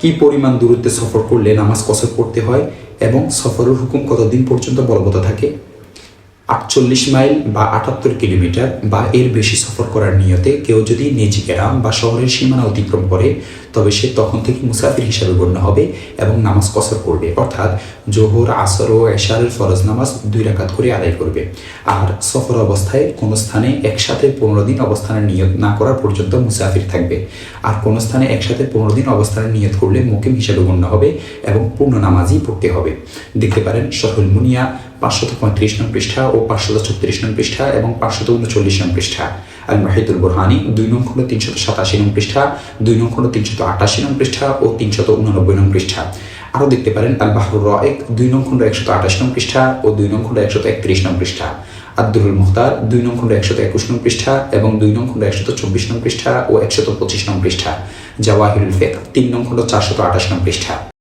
কি পরিমাণ দূরত্বে সফর করলে নামাজ কসর করতে হয় এবং সফরের হুকুম কতদিন পর্যন্ত বলবৎ থাকে? আটচল্লিশ মাইল বা আটাত্তর কিলোমিটার বা এর বেশি সফর করার নিয়তে কেউ যদি নিজ গ্রাম বা শহরের সীমানা অতিক্রম করে, তবে সে তখন থেকে মুসাফির হিসাবে গণ্য হবে এবং নামাজ কসর করবে। অর্থাৎ জোহর, আসর ও এশারের ফরজ নামাজ দুই রাকাত করে আদায় করবে। আর সফর অবস্থায় কোনো স্থানে একসাথে পনেরো দিন অবস্থানের নিয়ত না করা পর্যন্ত মুসাফির থাকবে। আর কোনো স্থানে একসাথে পনেরো দিন অবস্থানের নিয়ত করলে মুকিম হিসাবে গণ্য হবে এবং পূর্ণ নামাজই পড়তে হবে। দেখতে পারেন সরহুল মুনিয়া, পাঁচশত পঁয়ত্রিশ নং পৃষ্ঠা পাঁচশত ছত্রিশ নং পৃষ্ঠা এবং পাঁচশত উনচল্লিশ নং পৃষ্ঠা। আল মাহিদুল বোরহানি দুই নং খণ্ড তিনশত সাতাশি নং পৃষ্ঠা, দুই নং খণ্ড তিনশত আটাশি নং পৃষ্ঠা ও তিনশত উননব্বই নং পৃষ্ঠা। আরও দেখতে পারেন আল বাহরুর রয়েক দুই নং খণ্ড একশত আঠাশ নং পৃষ্ঠা ও দুই নং খণ্ড একশত একত্রিশ নং পৃষ্ঠা। আব্দুল মুখতার দুই নং খণ্ড একশত একুশ নং পৃষ্ঠা এবং দুই নং খণ্ড একশত চব্বিশ নং পৃষ্ঠা ও একশত পঁচিশ নং পৃষ্ঠা। জাওয়াহিরুল ফেক তিন নং খণ্ড চারশত আঠাশ নং পৃষ্ঠা।